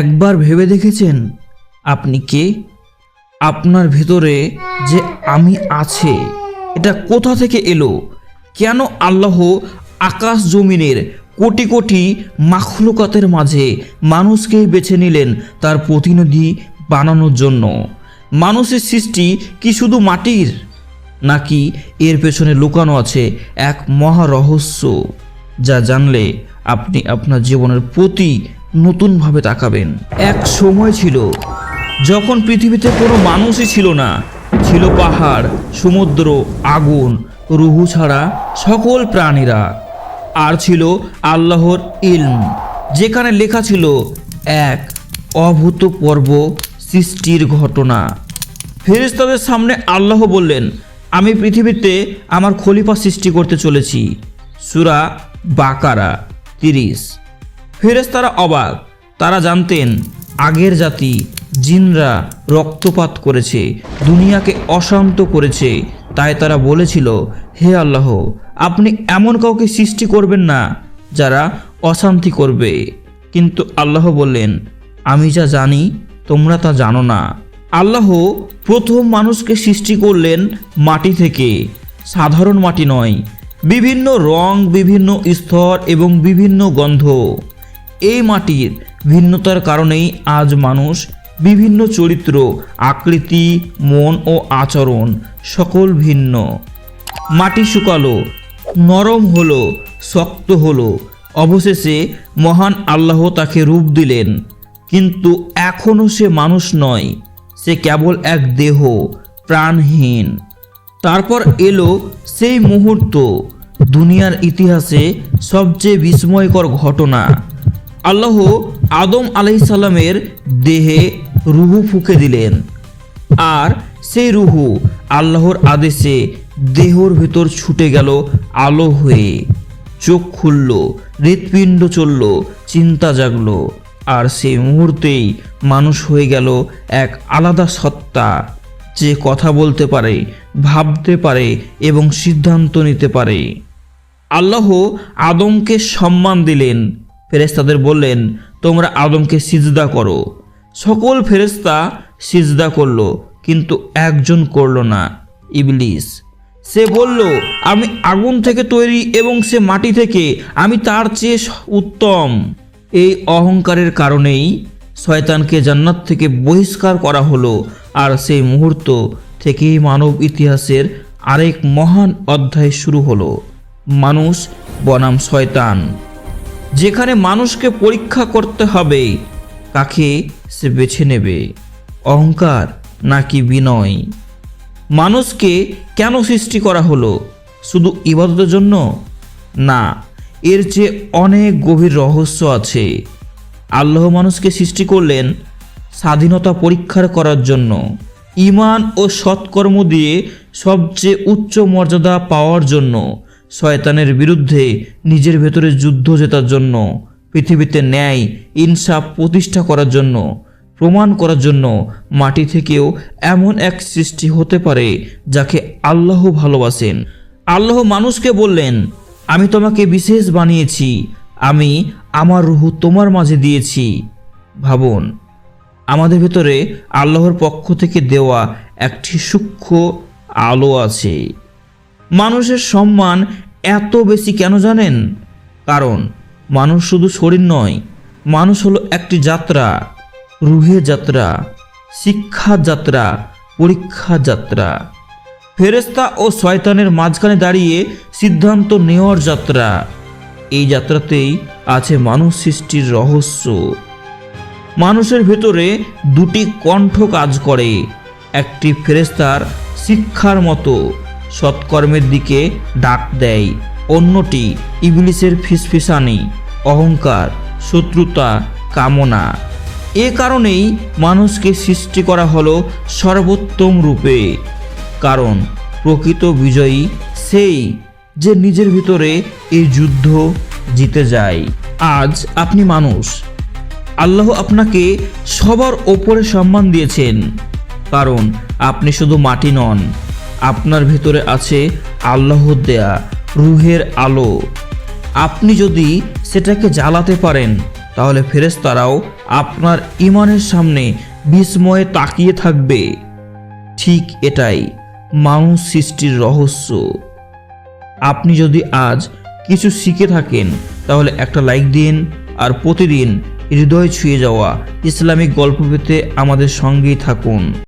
একবার ভেবে দেখেছেন? আপনি কে? আপনার ভেতরে যে আমি আছে, এটা কোথা থেকে এলো? কেন আল্লাহ আকাশ জমিনের কোটি কোটি মাখলুকাতের মাঝে মানুষকেই বেছে নিলেন তার প্রতিনিধি বানানোর জন্য? মানুষের সৃষ্টি কি শুধু মাটির? নাকি এর পেছনে লুকানো আছে এক মহা রহস্য, যা জানলে আপনি আপনার জীবনের প্রতি নতুনভাবে তাকাবেন। এক সময় ছিল, যখন পৃথিবীতে কোনো মানুষই ছিল না, ছিল পাহাড়, সমুদ্র, আগুন, রুহু ছাড়া সকল প্রাণীরা। আর ছিল আল্লাহর ইলম, যেখানে লেখা ছিল, এক অভূতপূর্ব সৃষ্টির ঘটনা। ফেরেশতাদের সামনে আল্লাহ বললেন, আমি পৃথিবীতে আমার খলিফা সৃষ্টি করতে চলেছি। সুরা বাকারা, তিরিশ। ফেরেশতারা অবাক। তারা জানতেন, আগের জাতি জিনরা রক্তপাত করেছে, দুনিয়াকে অশান্ত করেছে। তাই তারা বলেছিল, হে আল্লাহ, আপনি এমন কাউকে সৃষ্টি করবেন না, যারা অশান্তি করবে। কিন্তু আল্লাহ বললেন, আমি যা জানি, তোমরা তা জানো না। আল্লাহ প্রথম মানুষকে সৃষ্টি করলেন মাটি থেকে। সাধারণ মাটি নয়, বিভিন্ন রং, বিভিন্ন স্তর এবং বিভিন্ন গন্ধ। এই মাটির ভিন্নতার কারণেই আজ মানুষ বিভিন্ন চরিত্র, আকৃতি, মন ও আচরণ সকল ভিন্ন। মাটি শুকালো, নরম হলো, শক্ত হলো, অবশেষে মহান আল্লাহ তাকে রূপ দিলেন। কিন্তু এখনও সে মানুষ নয়, সে কেবল এক দেহ, প্রাণহীন। তারপর এলো সেই মুহূর্ত, দুনিয়ার ইতিহাসে সবচেয়ে বিস্ময়কর ঘটনা। আল্লাহ আদম আলাইসাল্লামের দেহে রুহু ফুঁকে দিলেন। আর সেই রুহু আল্লাহর আদেশে দেহর ভেতর ছুটে গেল আলো হয়ে। চোখ খুলল, হৃৎপিণ্ড চলল, চিন্তা জাগলো। আর সেই মুহূর্তেই মানুষ হয়ে গেল এক আলাদা সত্তা যে কথা বলতে পারে, ভাবতে পারে এবং সিদ্ধান্ত নিতে পারে। আল্লাহ আদমকে সম্মান দিলেন ফেরেস্তাদের বললেন, তোমরা আদমকে সিজদা করো। সকল ফেরেস্তা সিজদা করল, কিন্তু একজন করল না, ইবলিস। সে বলল, আমি আগুন থেকে তৈরি এবং সে মাটি থেকে, আমি তার চেয়ে উত্তম। এই অহংকারের কারণেই শয়তানকে জান্নাত থেকে বহিষ্কার করা হলো, আর সেই মুহূর্ত থেকেই মানব ইতিহাসের আরেক মহান অধ্যায় শুরু হলো, মানুষ বনাম শয়তান। যেখানে মানুষকে পরীক্ষা করতে হবে, কাকে সে বেছে নেবে? অহংকার নাকি বিনয়? মানুষকে কেন সৃষ্টি করা হলো? শুধু ইবাদতের জন্য? না, এর যে অনেক গভীর রহস্য আছে। আল্লাহ মানুষকে সৃষ্টি করলেন স্বাধীনতা পরীক্ষার করার জন্য। ইমান ও সৎকর্ম দিয়ে সবচেয়ে উচ্চ মর্যাদা পাওয়ার জন্য। শয়তানের বিরুদ্ধে নিজের ভেতরে যুদ্ধ জেতার জন্য, পৃথিবীতে ন্যায়, ইনসাফ প্রতিষ্ঠা করার জন্য, প্রমাণ করার জন্য মাটি থেকেও এমন এক সৃষ্টি হতে পারে যাকে আল্লাহ ভালোবাসেন। আল্লাহ মানুষকে বললেন, আমি তোমাকে বিশেষ বানিয়েছি, আমি আমার রুহু তোমার মাঝে দিয়েছি। ভাবুন, আমাদের ভেতরে আল্লাহর পক্ষ থেকে দেওয়া একটি সূক্ষ্ম আলো আছে। মানুষের সম্মান এত বেশি কেন জানেন? কারণ মানুষ শুধু শরীর নয়, মানুষ হলো একটি যাত্রা রুহে যাত্রা, শিক্ষা যাত্রা, পরীক্ষা যাত্রা। ফেরেস্তা ও শয়তানের মাঝখানে দাঁড়িয়ে সিদ্ধান্ত নেওয়ার যাত্রা। এই যাত্রাতেই আছে মানুষ সৃষ্টির রহস্য। মানুষের ভেতরে দুটি কণ্ঠ কাজ করে, একটি ফেরেস্তার শিক্ষার মতো। সৎকর্মের দিকে ডাক দেয়। অন্যটি ইবলিসের ফিসফিসানি, অহংকার, শত্রুতা, কামনা। এ কারণেই মানুষকে সৃষ্টি করা হলো সর্বোত্তম রূপে। কারণ প্রকৃত বিজয়ী সেই যে নিজের ভিতরে এই যুদ্ধ জিতে যায়। আজ আপনি মানুষ। আল্লাহ আপনাকে সবার ওপরে সম্মান দিয়েছেন। কারণ আপনি শুধু মাটি নন আপনার ভিতরে আছে আল্লাহর দেয়া, রুহের আলো। আপনি যদি সেটাকে জ্বালাতে পারেন, তাহলে ফেরেশতারাও আপনার ইমানের সামনে বিস্ময়ে তাকিয়ে থাকবে। ঠিক এটাই মানুষ সৃষ্টির রহস্য। আপনি যদি আজ কিছু শিখে থাকেন, তাহলে একটা লাইক দিন আর প্রতিদিন হৃদয় ছুঁয়ে যাওয়া ইসলামিক গল্প পেতে আমাদের সঙ্গেই থাকুন।